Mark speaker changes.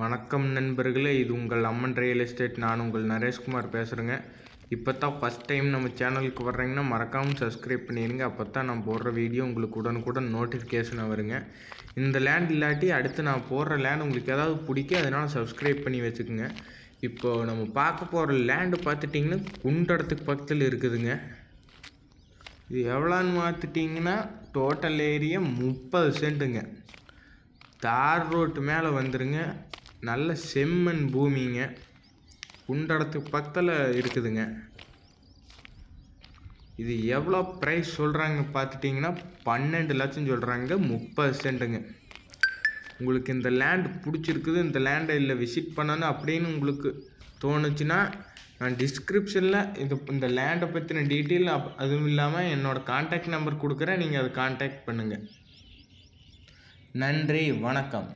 Speaker 1: வணக்கம் நண்பர்களே இது உங்கள் அம்மன் ரியல் எஸ்டேட் நான் உங்கள் நரேஷ்குமார் பேசுகிறேங்க இப்போ தான் ஃபஸ்ட் டைம் நம்ம சேனலுக்கு வர்றீங்கன்னா மறக்காமல் சப்ஸ்கிரைப் பண்ணிடுங்க. அப்போ தான் நான் போடுற வீடியோ உங்களுக்கு உடனுக்குடன் நோட்டிஃபிகேஷன் வருங்க. இந்த லேண்ட் இல்லாட்டி அடுத்து நான் போடுற லேண்ட் உங்களுக்கு ஏதாவது பிடிக்கும் அதனால் சப்ஸ்கிரைப் பண்ணி வச்சுக்கோங்க. இப்போ நம்ம பார்க்க போகிற லேண்டு பார்த்துட்டிங்கன்னா குண்டடத்துக்கு பக்கத்தில் இருக்குதுங்க. இது எவ்வளோன்னு பார்த்துட்டிங்கன்னா டோட்டல் ஏரியா முப்பது சென்ட்டுங்க தார் ரோட்டு மேலே வந்துருங்க. நல்ல செம்மண் பூமிங்க. குண்டடத்துக்கு பக்கத்தில் இருக்குதுங்க. இது எவ்வளோ ப்ரைஸ் சொல்கிறாங்க பார்த்துட்டிங்கன்னா பன்னெண்டு லட்சம் சொல்கிறாங்க முப்பது சென்ட்டுங்க உங்களுக்கு இந்த லேண்ட் பிடிச்சிருக்குது இந்த லேண்டை இல்லை விசிட் பண்ணணும் அப்படின்னு உங்களுக்கு தோணுச்சுன்னா நான் டிஸ்கிரிப்ஷனில் இது இந்த லேண்டை பற்றின டீட்டெயில் அப் அதுவும் இல்லாமல் என்னோடய காண்டாக்ட் நம்பர் கொடுக்குறேன் நீங்கள் அதை காண்டாக்ட் பண்ணுங்கள் நன்றி வணக்கம்.